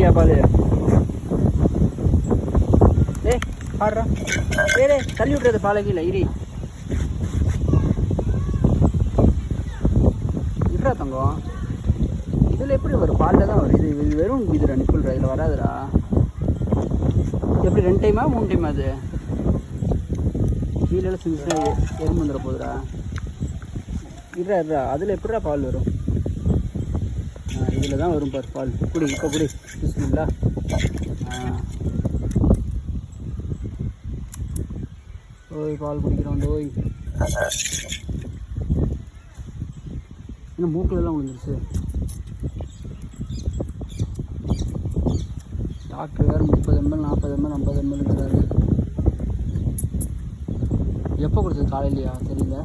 குடிக்கிறியா பால் ஏய் பாடுறா ஏ டேய் தள்ளி விட்டுறது பாலை கீழே இரி தங்கம் இதில் எப்படி வரும் பாலில் தான் வரும் இது இது வெறும் இதுடா நிப்பிள்றா இதில் வராதுடா எப்படி ரெண்டு டைமா மூணு டைமா அது கீழே சின்ன எறும்பு வந்துட போகுதுடா இருடா இருடா அதில் எப்படிடா பால் வரும் இதில் தான் வரும் பார் பால். குடி இப்போ குடி. பிஸ்மில்லா. ஓய் பால் குடிக்கிறோம் ஓய் என்ன மூக்கிலலாம் விழுந்துருச்சு. டாக்டர் வேறு முப்பது எம்எல் நாற்பது எம்எல் ஐம்பது எம்எல்ங்கிறாரு. எப்போ கொடுத்தது காலையிலையா? தெரியல.